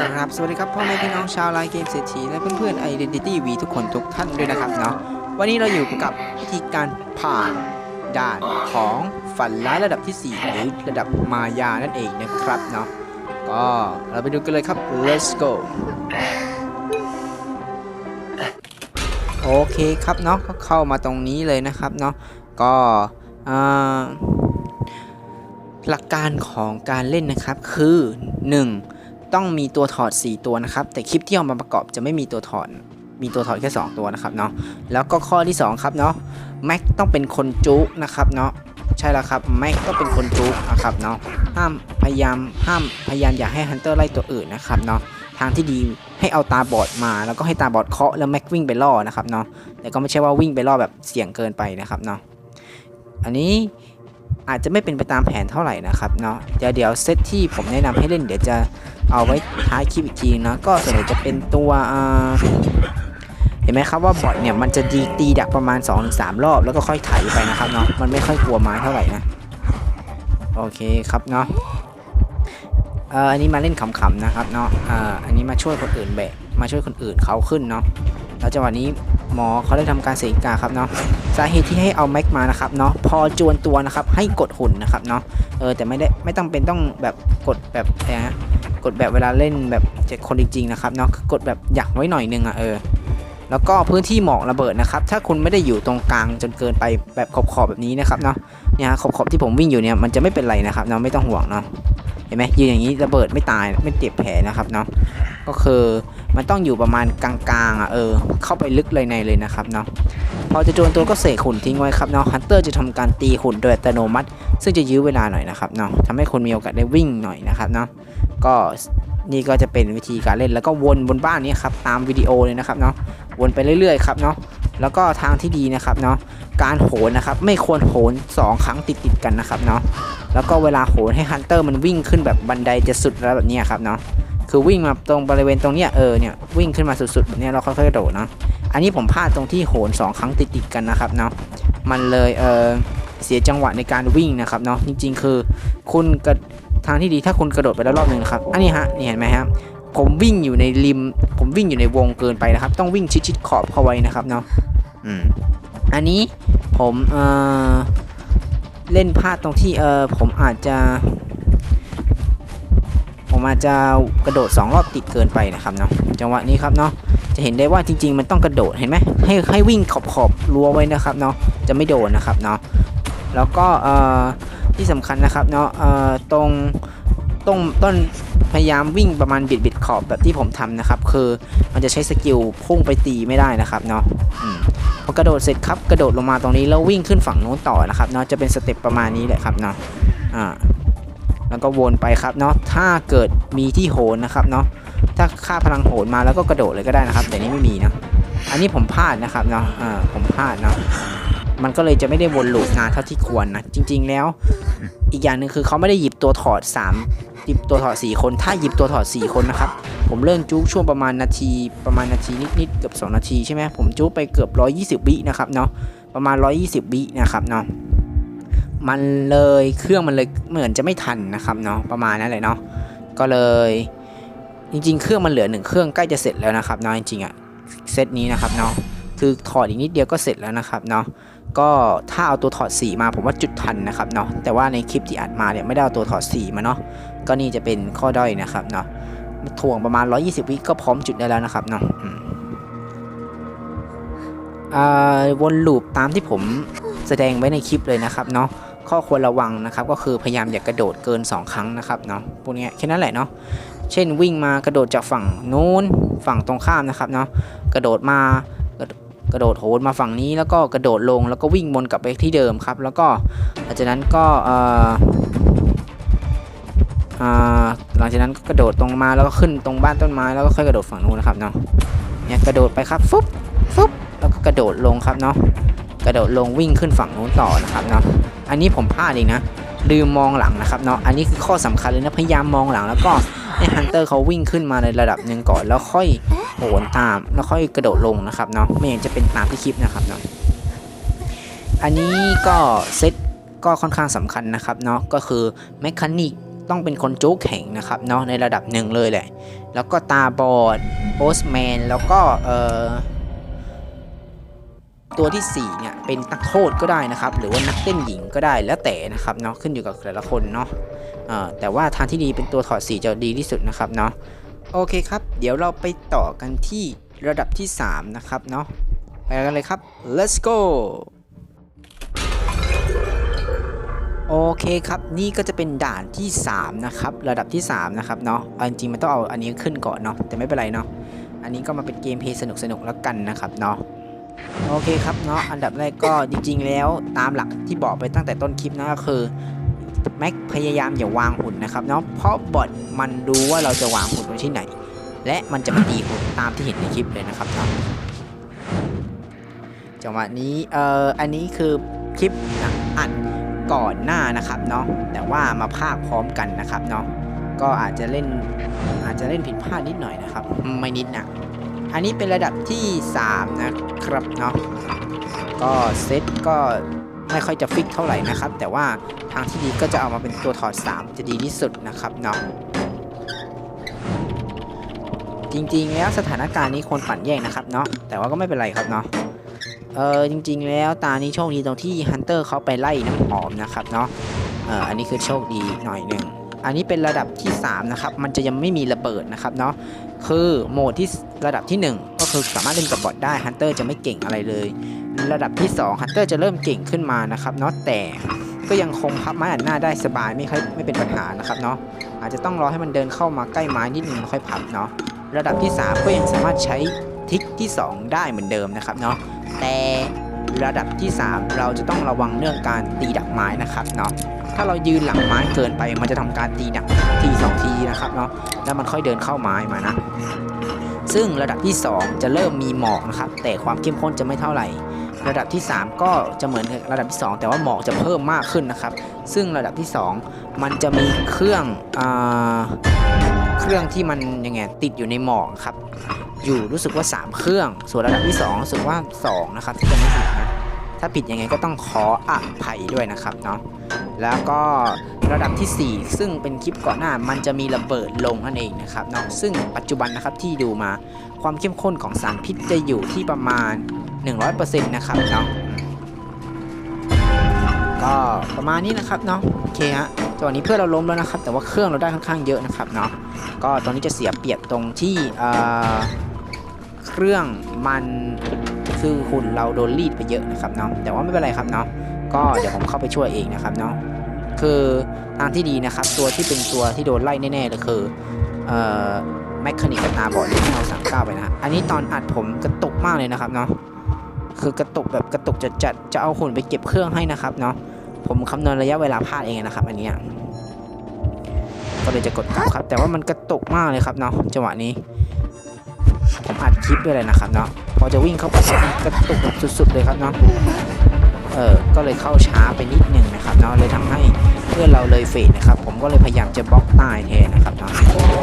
ครับสวัสดีครับพ่อแม่พี่น้องชาวไลน์เกมเศรษฐีและเพื่อนๆ Identity V ทุกคนทุกท่านด้วยนะครับเนาะวันนี้เราอยู่กับวิธีการผ่านด่านของฝันร้ายระดับที่ 4 หรือระดับมายานั่นเองนะครับเนาะก็เราไปดูกันเลยครับ let's go โอเคครับเนาะก็เข้ามาตรงนี้เลยนะครับเนาะก็หลักการของการเล่นนะครับคือ 1. ต้องมีตัวถอด 4 ตัวนะครับ แต่คลิปที่เอามาประกอบจะไม่มีตัวถอด มีตัวถอดแค่ 2 ตัวนะครับเนาะ แล้วก็ข้อที่ 2 ครับเนาะ แม็กต้องเป็นคนจุกนะครับเนาะ ใช่แล้วครับ แม็กต้องเป็นคนจุกนะครับเนาะ ห้ามพยายามห้ามพยายามอย่าให้ฮันเตอร์ไล่ตัวอื่นนะครับเนาะ ทางที่ดีให้เอาตาบอดมาแล้วก็ให้ตาบอดเคาะแล้วแม็กวิ่งไปล่อนะครับเนาะ แต่ก็ไม่ใช่ว่าวิ่งไปล่อแบบเสี่ยงเกินไปนะครับเนาะ อันนี้ อาจจะไม่เป็นไปตามแผนเท่าไหร่นะครับเนาะเดี๋ยวเดี๋ยวเซตที่ผมแนะนำให้เล่นเดี๋ยวจะเอาไว้ท้ายคลิปอีกทีนะก็ส่วนใหญ่จะเป็นตัวเห็นไหมครับว่าบอทเนี่ยมันจะดีตีดักประมาณ 2-3 รอบ แล้วก็ค่อยไถไปนะครับเนาะมันไม่ค่อยกลัวไม้เท่าไหร่นะโอเคครับเนาะเอ่ออันนี้มาเล่นขำๆนะครับเนาะอ่าอันนี้มาช่วยคนอื่นแบกมาช่วยคนอื่นเขาขึ้นเนาะแล้วจังหวะนี้ หมอเขาได้ทำการเสกกาครับเนาะสาเหตุที่ให้เอาแม็กมานะครับเนาะพอจวนตัวนะครับให้กดหุ่นนะครับเนาะเออแต่ไม่ได้ไม่ต้องเป็นต้องแบบกดแบบอะไรนะกดแบบเวลาเล่นแบบเจ็ดคนจริงๆนะครับเนาะกดแบบอยากไว้หน่อยนึงอะเออแล้วก็พื้นที่หมอกระเบิดนะครับ ถ้าคุณไม่ได้อยู่ตรงกลางจนเกินไปแบบขอบๆแบบนี้นะครับเนาะเนี่ยฮะขอบที่ผมวิ่งอยู่เนี่ยมันจะไม่เป็นไรนะครับเนาะไม่ต้องห่วงเนาะ เห็นไหมยืนอย่างนี้ระเบิดไม่ตายไม่เจ็บแผลนะครับเนาะก็คือมันต้องอยู่ประมาณกลางๆอะเออเข้าไปลึกเลยในเลยนะครับเนาะพอจะโจนตัวก็เสกหุ่นทิ้งไว้ครับเนาะฮันเตอร์จะทำการตีหุ่นโดยอัตโนมัติ ซึ่งจะยื้อเวลาหน่อยนะครับเนาะทำให้คนมีโอกาสได้วิ่งหน่อยนะครับเนาะก็นี่ก็จะเป็นวิธีการเล่นแล้วก็วนบนบ้านนี้ครับตามวิดีโอเลยนะครับเนาะวนไปเรื่อยๆครับเนาะ แล้วก็ทางที่ดีนะครับเนาะการโหนนะครับไม่ควรโหน 2 ครั้งติดๆกันนะครับเนาะแล้วก็เวลาโหนให้ฮันเตอร์มันวิ่งขึ้นแบบบันไดจะสุดแล้วแบบนี้ครับเนาะคือวิ่งมาตรงบริเวณตรงเนี้ยเออเนี่ยวิ่งขึ้นมาสุดๆแบบเนี้ยเราค่อยๆกระโดดเนาะอันนี้ผมพลาดตรงที่โหน 2 ครั้งติดๆกันนะครับเนาะมันเลยเออเสียจังหวะในการวิ่งนะครับเนาะจริง ๆ คือคุณกระทางที่ดีถ้าคุณกระโดดไปแล้วรอบหนึ่งครับอันนี้ฮะนี่เห็นไหมครับผมวิ่งอยู่ในริม ผมวิ่งอยู่ในวงเกินไปนะครับ ต้องวิ่งชิดๆขอบเข้าไว้นะครับเนาะ อืมอันนี้ผมเออเล่นพลาดตรงที่เออผมอาจจะ ผมอาจจะกระโดด2รอบติดเกินไปนะครับเนาะจังหวะนี้ครับเนาะจะเห็นได้ว่าจริง ๆ มันต้องกระโดดเห็นไหมให้ให้วิ่งขอบขอบรั้วไว้นะครับเนาะจะไม่โดนนะครับเนาะแล้วก็เออที่สำคัญนะครับเนาะเออตรง ตรงต้นพยายามวิ่งประมาณบิดบิดขอบแบบที่ผมทำนะครับ คือมันจะใช้สกิลพุ่งไปตีไม่ได้นะครับเนาะอพอกระโดดเสร็จครับกระโดดลงมาตรงนี้แล้ววิ่งขึ้นฝั่งโน้นต่อนะครับเนาะจะเป็นสเต็ปประมาณนี้แหละครับเนาะอ่าแล้วก็วนไปครับเนาะถ้าเกิดมีที่โหนนะครับเนาะถ้าค่าพลังโหนมาแล้วก็กระโดดเลยก็ได้นะครับ แต่นี่ไม่มีนะอันนี้ผมพลาดนะครับเนาะอ่าผมพลาดเนาะมันก็เลยจะไม่ได้วนลูปนานเท่าที่ควรนะจริง ๆแล้ว อีกอย่างหนึ่งคือเขาไม่ได้หยิบตัวถอด 3 หยิบตัวถอด4คน ถ้าหยิบตัวถอด4คนนะครับ ผมเริ่มจุกช่วงประมาณนาที ประมาณนาทีนิดๆเกือบ2นาทีใช่ไหมผมจุกไปเกือบ 120วินะครับเนาะ ประมาณ 120วินะครับเนาะ มันเลยเครื่องมันเลยเหมือนจะไม่ทันนะครับเนาะ ประมาณนั้นเลยเนาะ ก็เลย จริงๆ เครื่องมันเหลือหนึ่งเครื่องใกล้จะเสร็จแล้วนะครับเนาะจริงๆอะเซตนี้นะครับเนาะ คือถอดอีกนิดเดียวก็เสร็จแล้วนะครับเนาะก็ถ้าเอาตัวถอดสีมาผมว่าจุดทันนะครับเนาะแต่ว่าในคลิปที่อัดมาเนี่ยไม่ได้เอาตัวถอดสีมาเนาะ ก็นี่จะเป็นข้อด้อยนะครับเนาะถ่วงประมาณ 120 วิก็พร้อมจุดได้แล้วนะครับเนาะวนลูปตามที่ผมแสดงไว้ในคลิปเลยนะครับเนาะข้อควรระวังนะครับ ก็คือพยายามอย่ากกระโดดเกิน 2 ครั้งนะครับเนาะพวกนี้แค่นั้นแหละเนาะเช่นวิ่งมากระโดดจากฝั่งนู้นฝั่งตรงข้ามนะครับเนาะกระโดดมากระโดดโหนมาฝั่งนี้แล้วก็กระโดดลงแล้วก็วิ่งวนกลับไปที่เดิมครับ แล้วก็หลังจากนั้นก็เอ่อ หลังจากนั้นก็กระโดดตรงมาแล้วก็ขึ้นตรงบ้านต้นไม้แล้วก็ค่อยกระโดดฝั่งนู้นนะครับเนาะเนี่ยกระโดดไปครับฟุ๊บฟุ๊บแล้วก็กระโดดลงครับเนาะกระโดดลงวิ่งขึ้นฝั่งนู้นต่อนะครับเนาะอันนี้ผมพลาดเองนะลืมมองหลังนะครับเนาะอันนี้คือข้อสำคัญเลยนะพยายามมองหลังแล้วก็ให้ฮันเตอร์เขาวิ่งขึ้นมาในระดับหนึ่งก่อนแล้วค่อยโหนตามแล้วค่อยกระโดดลงนะครับเนาะไม่อย่างจะเป็นตามที่คลิปนะครับเนาะอันนี้ก็เซตก็ค่อนข้างสำคัญนะครับเนาะก็คือแมคานิก ต้องเป็นคนจุกแข็งนะครับเนาะในระดับหนึ่งเลยแหละ แล้วก็ตาบอดโพสแมนแล้วก็เอ่อตัวที่ 4 เนี่ย เป็นนักโทษก็ได้นะครับ หรือว่านักเต้นหญิงก็ได้แล้วแต่นะครับเนาะขึ้นอยู่กับแต่ละคนเนาะแต่ว่าทางที่ดีเป็นตัวถอดสีจะดีที่สุดนะครับเนาะโอเคครับ เดี๋ยวเราไปต่อกันที่ระดับที่ 3 นะครับเนาะไปกันเลยครับ let's go โอเคครับนี่ก็จะเป็นด่านที่ 3 นะครับ ระดับที่ 3 นะครับเนาะเอาจริงๆมันต้องเอาอันนี้ขึ้นก่อนเนาะแต่ไม่เป็นไรเนาะอันนี้ก็มาเป็นเกมเพลย์สนุกๆแล้วกันนะครับเนาะโอเคครับเนาะอันดับแรกก็จริง ๆ แล้วตามหลักที่บอกไปตั้งแต่ต้นคลิปนะก็คือแม็กพยายามอย่าวางหุ่นนะครับเนาะเพราะบอทมันรู้ว่าเราจะวางหุ่นไว้ที่ไหน และมันจะมาตีหุ่นตามที่เห็นในคลิปเลยนะครับเนาะจังหวะนี้เอ่ออันนี้คือคลิปหนังอัด ก่อนหน้านะครับเนาะแต่ว่ามาภาคพร้อมกันนะครับเนาะก็อาจจะเล่นอาจจะเล่นผิดพลาดนิดหน่อยนะครับ ไม่นิดนะอันนี้เป็นระดับที่ 3 นะครับเนาะก็เซตก็ไม่ค่อยจะฟิกเท่าไหร่นะครับ แต่ว่าทางที่ดีก็จะเอามาเป็นตัวถอด 3 จะดีที่สุดนะครับเนาะจริงๆ แล้วสถานการณ์นี้คนปั่นแย่งนะครับเนาะแต่ว่าก็ไม่เป็นไรครับเนาะ เออจริง ๆ แล้วตานี้โชคดีตรงที่ฮันเตอร์เขาไปไล่น้ำหอมนะครับเนาะเอออันนี้คือโชคดีหน่อยหนึ่งอันนี้เป็นระดับที่ 3 นะครับ มันจะยังไม่มีระเบิดนะครับเนาะ คือโหมดที่ระดับที่ 1 ก็คือสามารถเล่นกับบอทได้ฮันเตอร์จะไม่เก่งอะไรเลย ระดับที่2ฮันเตอร์จะเริ่มเก่งขึ้นมานะครับเนาะ แต่ก็ยังคงพับไม้อัดหน้าได้สบายไม่ค่อยไม่เป็นปัญหานะครับเนาะ อาจจะต้องรอให้มันเดินเข้ามาใกล้ไม้นิดนึงค่อยพับเนาะ ระดับที่ 3 ก็ยังสามารถใช้ทิกที่ 2 ได้เหมือนเดิมนะครับเนาะ แต่ระดับที่ 3 เราจะต้องระวังเรื่องการตีดักไม้นะครับเนาะถ้าเรายืนหลังไม้เกินไป มันจะทำการตีดักทีสองทีนะครับเนาะแล้วมันค่อยเดินเข้าไม้มานะ ซึ่งระดับที่ 2 จะเริ่มมีหมอกนะครับ แต่ความเข้มข้นจะไม่เท่าไหร่ ระดับที่ 3 ก็จะเหมือนระดับที่ 2 แต่ว่าหมอกจะเพิ่มมากขึ้นนะครับ ซึ่งระดับที่ 2 มันจะมีเครื่องอา เครื่องที่มันยังไงติดอยู่ในหมอกครับ อยู่รู้สึกว่า 3 เครื่อง ส่วนระดับที่2รู้สึกว่า 2 นะครับที่จะไม่ผิดนะถ้าผิดยังไงก็ต้องขออภัยด้วยนะครับเนาะแล้วก็ระดับที่ 4 ซึ่งเป็นคลิปก่อนหน้ามันจะมีระเบิดลงนั่นเองนะครับเนาะซึ่งปัจจุบันนะครับที่ดูมาความเข้มข้นของสารพิษจะอยู่ที่ประมาณ 100%นะครับเนาะก็ประมาณนี้นะครับเนาะโอเคฮะ ตอนนี้เพื่อนเราล้มแล้วนะครับ แต่ว่าเครื่องเราได้ค่อนข้างเยอะนะครับเนาะก็ตอนนี้จะเสียเปรียบตรงที่เครื่องมันคือหุ่นเราโดนรีดไปเยอะนะครับเนาะแต่ว่าไม่เป็นไรครับเนาะก็เดี๋ยวผมเข้าไปช่วยเองนะครับเนาะคือทางที่ดีนะครับ ตัวที่เป็นตัวที่โดนไล่แน่ๆเลยคือแมคคานิกตาบอดที่เราสั่งก้าวไปนะ อันนี้ตอนอัดผมกระตุกมากเลยนะครับเนาะคือกระตุกแบบกระตุกจัดๆจะเอาหุ่นไปเก็บเครื่องให้นะครับเนาะ ผมคำนวณระยะเวลาพลาดเองนะครับ อันนี้ก็เลยจะกดกลับครับ แต่ว่ามันกระตุกมากเลยครับเนาะจังหวะนี้ ผมอัดคลิปด้วยเลยนะครับเนาะพอจะวิ่งเข้าไปกระตุกแบบสุดๆเลยครับเนาะเออก็เลยเข้าช้าไปนิดนึงนะครับเนาะเลยทำให้เพื่อนเราเลยเฟดนะครับ ผมก็เลยพยายามจะบล็อกใต้แทนนะครับเนาะ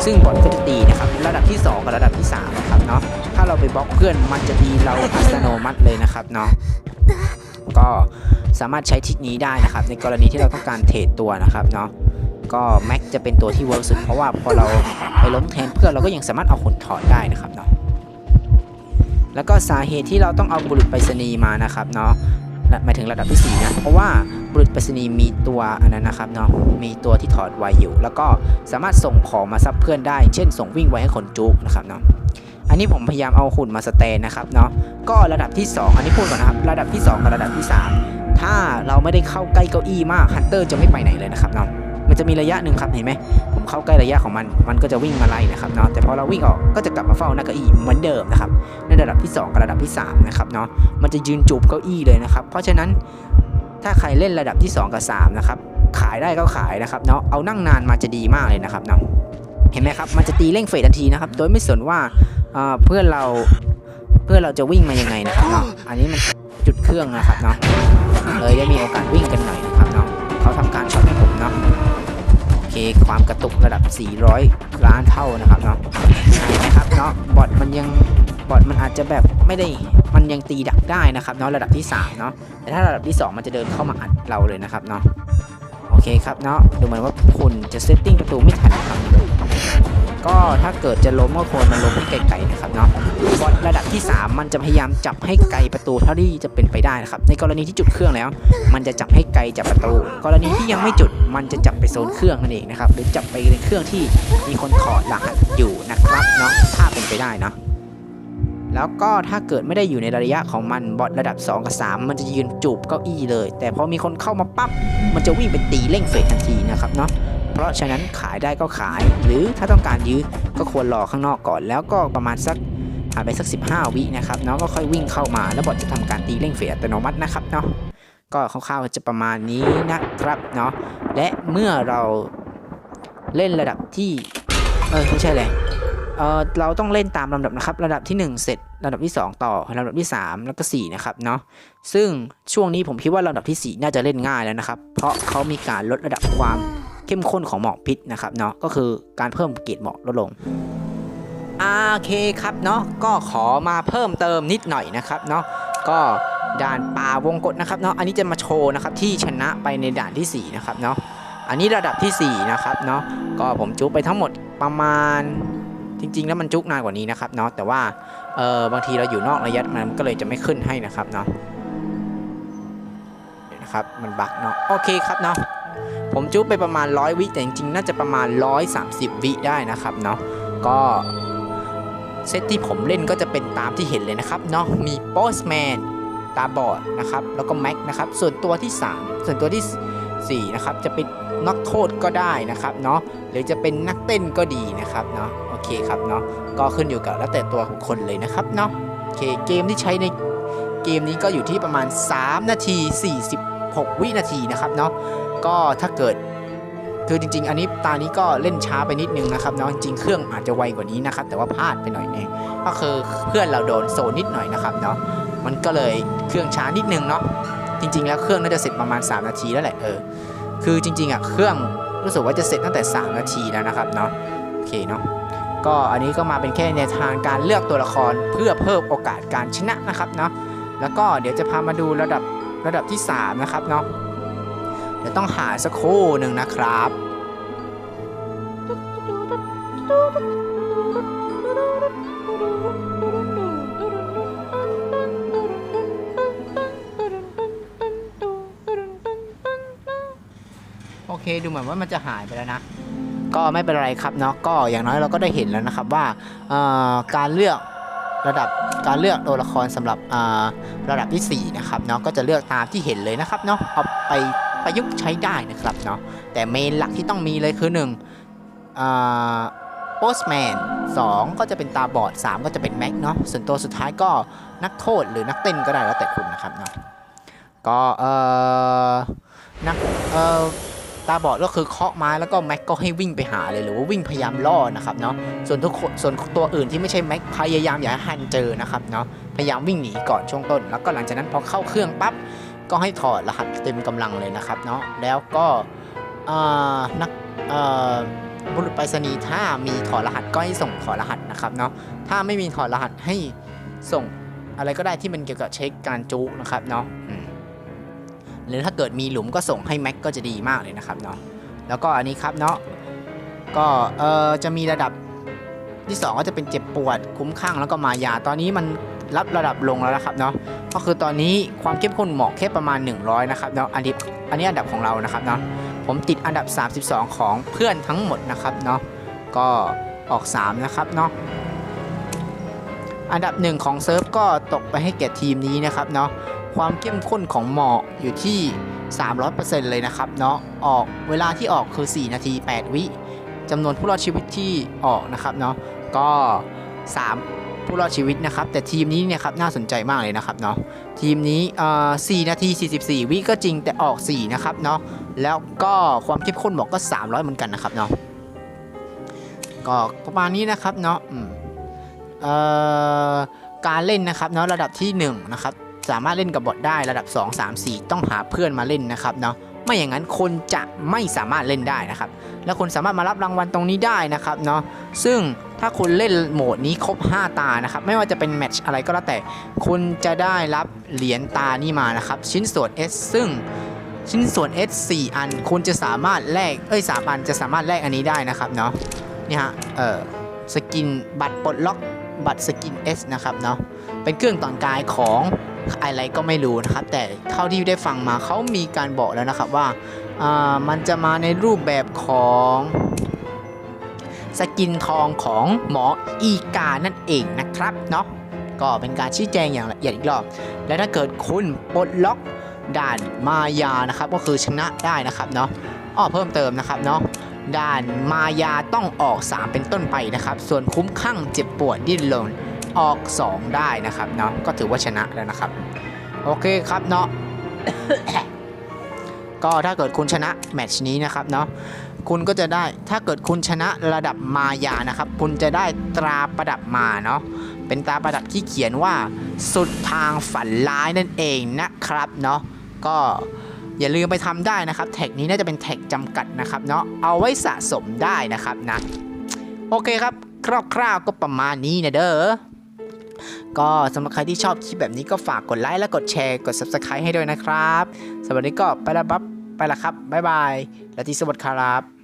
ซึ่งบอลก็จะตีนะครับระดับที่ 2 กับระดับที่3นะครับเนาะถ้าเราไปบล็อกเพื่อนมันจะตีเราอัตโนมัติเลยนะครับเนาะก็ สามารถใช้ทริคนี้ได้นะครับ ในกรณีที่เราต้องการเทรดตัวนะครับเนาะก็แม็กจะเป็นตัวที่เวิร์กสุดเพราะว่าพอเราไปล้มแทนเพื่อนเราก็ยังสามารถเอาหุ่นถอดได้นะครับเนาะแล้วก็สาเหตุที่เราต้องเอาบุรุษไปรษณีย์มานะครับเนาะและหมายถึงระดับที่4นะเพราะว่าบุรุษไปรษณีย์มีตัวอันนั้นนะครับเนาะมีตัวที่ถอดไวอยู่ แล้วก็สามารถส่งของมาซับเพื่อนได้ เช่น ส่งวิ่งไวให้คนจุกนะครับเนาะ อันนี้ผมพยายามเอาหุ่นมาสแตนนะครับเนาะก็ระดับที่ 2 อันนี้พูดก่อนนะครับ ระดับที่ 2 กับระดับที่ 3 ถ้าเราไม่ได้เข้าใกล้เก้าอี้มากฮันเตอร์จะไม่ไปไหนเลยนะครับเนาะมันจะมีระยะหนึ่งครับเห็นไหมผมเข้าใกล้ระยะของมันมันก็จะวิ่งมาไล่นะครับเนาะแต่พอเราวิ่งออกก็จะกลับมาเฝ้าหน้าเก้าอี้เหมือนเดิมนะครับในระดับที่ 2 กับระดับที่3นะครับเนาะมันจะยืนจูบเก้าอี้เลยนะครับ เพราะฉะนั้นถ้าใครเล่นระดับที่ 2 กับ 3 นะครับ ขายได้ก็ขายนะครับเนาะเอานั่งนานมาจะดีมากเลยนะครับเนาะเห็นไหมครับ มันจะตีเร่งเฟดทันทีนะครับ โดยไม่สนว่า อ่อเพื่อนเราเพื่อนเราจะวิ่งมายังไงนะครับเนาะอันนี้มันจุดเครื่องนะครับเนาะเลยได้มีโอกาสวิ่งกันหน่อยนะครับเนาะเขาทำการช็อตให้ผมเนาะโอเคความกระตุกระดับ 400 ล้านเท่านะครับเนาะเห็นไหมครับเนาะบอทมันยังบอทมันอาจจะแบบไม่ได้มันยังตีดักได้นะครับเนาะระดับที่3เนาะแต่ถ้าระดับที่ 2 มันจะเดินเข้ามาอัดเราเลยนะครับเนาะโอเคครับเนาะดูเหมือนว่าคุณจะเซตติ้งประตูไม่ทันนะครับ ก็ถ้าเกิดจะล้มก็ควรมันล้มให้ไกลๆนะครับเนาะบอทระดับที่ 3 มันจะพยายามจับให้ไกลประตูเท่าที่จะเป็นไปได้นะครับ ในกรณีที่จุดเครื่องแล้ว มันจะจับให้ไกลจากประตู กรณีที่ยังไม่จุดมันจะจับไปโซนเครื่องนั่นเองนะครับหรือจับไปในเครื่องที่มีคนถอดรหัสอยู่นะครับเนาะถ้าเป็นไปได้เนาะแล้วก็ถ้าเกิดไม่ได้อยู่ในระยะของมันบอทระดับ 2 กับ 3 มันจะยืนจูบเก้าอี้เลย แต่พอมีคนเข้ามาปั๊บมันจะวิ่งไปตีเร่งเฟสทันทีนะครับเนาะ เพราะฉะนั้นขายได้ก็ขาย หรือถ้าต้องการยื้อก็ควรรอข้างนอกก่อน แล้วก็ประมาณสักผ่านไปสัก 15 วินะครับเนาะก็ค่อยวิ่งเข้ามา แล้วบอทจะทำการตีเร่งเฟสอัตโนมัตินะครับเนาะก็คร่าวๆจะประมาณนี้นะครับเนาะและเมื่อเราเล่นระดับที่เออไม่ใช่เลยเออเราต้องเล่นตามลำดับนะครับ ระดับที่ 1 เสร็จระดับที่ 2 ต่อลำดับที่ 3 แล้วก็4นะครับเนาะซึ่งช่วงนี้ผมคิดว่าลำดับที่ 4 น่าจะเล่นง่ายแล้วนะครับ เพราะเขามีการลดระดับความ เข้มข้นของหมอกพิษนะครับเนาะก็คือการเพิ่มเกรดหมอกลดลงโอเคครับเนาะก็ขอมาเพิ่มเติมนิดหน่อยนะครับเนาะก็ด่านป่าวงกฏนะครับเนาะอันนี้จะมาโชว์นะครับที่ชนะไปในด่านทีสี่4 นะครับเนาะอันนี้ระดับทีสี่4 นะครับเนาะก็ผมจุกไปทั้งหมดประมาณจริง ๆ แล้วมันจุกนานกว่านี้นะครับเนาะแต่ว่าเออบางทีเราอยู่นอกระยะมันก็เลยจะไม่ขึ้นให้นะครับเนาะนะครับมันบักเนาะโอเคครับเนาะ ผมจุกไปประมาณ 100 วิแต่จริงๆ น่าจะประมาณ 130 วิได้นะครับเนาะก็เซตที่ผมเล่นก็จะเป็นตามที่เห็นเลยนะครับเนาะมีโปสแมนตาบอดนะครับแล้วก็แม็กนะครับส่วนตัวที่ 3 ส่วนตัวที่ 4 นะครับ จะเป็นนักโทษก็ได้นะครับเนาะหรือจะเป็นนักเต้นก็ดีนะครับเนาะโอเคครับเนาะก็ขึ้นอยู่กับแล้วแต่ตัวของคนเลยนะครับเนาะโอเคเกมที่ใช้ในเกมนี้ก็อยู่ที่ประมาณ 3 นาที 46 วินาทีนะครับเนาะ ก็ถ้าเกิดคือจริง ๆ อันนี้ตานี้ก็เล่นช้าไปนิดนึงนะครับเนาะจริงเครื่องอาจจะไวกว่านี้นะครับ แต่ว่าพลาดไปหน่อยนึงก็คือเพื่อนเราโดนโซนนิดหน่อยนะครับเนาะมันก็เลยเครื่องช้านิดนึงเนาะจริง ๆ แล้วเครื่องน่าจะเสร็จประมาณ 3 นาทีแล้วแหละเออคือจริง ๆอะเครื่องรู้สึกว่าจะเสร็จตั้งแต่ 3 นาทีแล้วนะครับเนาะโอเคเนาะก็อันนี้ก็มาเป็นแค่ในทางการเลือกตัวละครเพื่อเพิ่มโอกาสการชนะนะครับเนาะแล้วก็เดี๋ยวจะพามาดูระดับระดับที่ 3 นะครับเนาะ เดี๋ยวต้องหาสักครู่หนึ่งนะครับ โอเคดูเหมือนว่ามันจะหายไปแล้วนะ ก็ไม่เป็นไรครับเนาะก็อย่างน้อยเราก็ได้เห็นแล้วนะครับว่าการเลือกระดับการเลือกตัวละครสำหรับระดับที่4นะครับเนาะก็จะเลือกตามที่เห็นเลยนะครับเนาะเอาไป ประยุกต์ใช้ได้นะครับเนาะแต่เมนหลักที่ต้องมีเลยคือ1อ่าโปสแมน2ก็จะเป็นตาบอด 3 ก็จะเป็นแม็กเนาะส่วนตัวสุดท้ายก็นักโทษหรือนักเต้นก็ได้แล้วแต่คุณนะครับเนาะก็เอ่อนักเอ่อตาบอดก็คือเคาะไม้แล้วก็แม็กก็ให้วิ่งไปหาเลยหรือว่าวิ่งพยายามล่อนะครับเนาะส่วนทุกคนส่วนตัวอื่นที่ไม่ใช่แม็กพยายามอย่าให้ฮันเจอนะครับเนาะพยายามวิ่งหนีก่อนช่วงต้น แล้วก็หลังจากนั้นพอเข้าเครื่องปั๊บ ก็ให้ถอดรหัสเต็มกำลังเลยนะครับเนาะแล้วก็นักบุรุษไปรษณีย์ถ้ามีถอดรหัสก็ให้ส่งถอดรหัสนะครับเนาะถ้าไม่มีถอดรหัสให้ส่งอะไรก็ได้ที่มันเกี่ยวกับเช็คการจุนะครับเนาะหรือถ้าเกิดมีหลุมก็ส่งให้แม็กก็จะดีมากเลยนะครับเนาะแล้วก็อันนี้ครับเนาะก็เออจะมีระดับที่ 2 ก็จะเป็นเจ็บปวดคุ้มข้างแล้วก็มายา ตอนนี้มันรับระดับลงแล้วนะครับเนาะ ก็คือตอนนี้ความเข้มข้นหมอกแค่ประมาณ 100 นะครับเนาะอันนี้อันนี้อันดับของเรานะครับเนาะผมติดอันดับ 32 ของเพื่อนทั้งหมดนะครับเนาะก็ออก 3 นะครับเนาะอันดับหนึ่งของเซิร์ฟก็ตกไปให้แก่ทีมนี้นะครับเนาะความเข้มข้นของหมอกอยู่ที่ 300%เลยนะครับเนาะออกเวลาที่ออกคือ 4 นาที 8 วิจำนวนผู้รอดชีวิตที่ออกนะครับเนาะก็ 3 ผู้รอดชีวิตนะครับ แต่ทีมนี้เนี่ยครับน่าสนใจมากเลยนะครับเนาะทีมนี้อ่อ4นาที 44 วิก็จริงแต่ออก 4 นะครับเนาะแล้วก็ความเข้มข้นหมอกก็ 300 เหมือนกันนะครับเนาะก็ประมาณนี้นะครับเนาะการเล่นนะครับเนาะระดับที่1นะครับสามารถเล่นกับบอทได้ระดับ 2 3 4 ต้องหาเพื่อนมาเล่นนะครับเนาะไม่อย่างนั้นคนจะไม่สามารถเล่นได้นะครับ และคุณสามารถมารับรางวัลตรงนี้ได้นะครับเนาะซึ่ง ถ้าคุณเล่นโหมดนี้ครบ 5 ตานะครับ ไม่ว่าจะเป็นแมตช์อะไรก็แล้วแต่ คุณจะได้รับเหรียญตานี่มานะครับ ชิ้นส่วน S ซึ่งชิ้นส่วน S 4 อัน คุณจะสามารถแลก เอ้ย3อันจะสามารถแลกอันนี้ได้นะครับเนาะ นี่ฮะ เออสกินบัตรปลดล็อกบัตรสกิน S นะครับเนาะ เป็นเครื่องแต่งกายของอะไรก็ไม่รู้นะครับ แต่เท่าที่ได้ฟังมาเขามีการบอกแล้วนะครับว่า อ่า มันจะมาในรูปแบบของ สกินทองของหมออีกานั่นเองนะครับเนาะก็เป็นการชี้แจงอย่างละเอียดอีกรอบ และถ้าเกิดคุณปลดล็อกด่านมายานะครับก็คือชนะได้นะครับเนาะอ้อเพิ่มเติมนะครับเนาะด่านมายาต้องออก 3 เป็นต้นไปนะครับ ส่วนคุ้มข้างเจ็บปวดดิ้นรนออก 2 ได้นะครับเนาะก็ถือว่าชนะแล้วนะครับ โอเคครับเนาะก็ถ้าเกิดคุณชนะแมตช์นี้นะครับเนาะ คุณก็จะได้ ถ้าเกิดคุณชนะระดับมายานะครับ คุณจะได้ตราประดับมาเนาะ เป็นตราประดับที่เขียนว่า สุดทางฝันร้ายนั่นเองนะครับเนาะ ก็อย่าลืมไปทำได้นะครับ แท็กนี้น่าจะเป็นแท็กจำกัดนะครับเนาะ เอาไว้สะสมได้นะครับนะ โอเคครับ คร่าวๆก็ประมาณนี้นะเด้อก็สำหรับใครที่ชอบคลิปแบบนี้ก็ฝากกดไลค์และกดแชร์กด subscribe ให้ด้วยนะครับสำหรับวันนี้ก็ไปล้วปั๊บไปละครับ บ๊ายบาย และที่สวัสดีครับ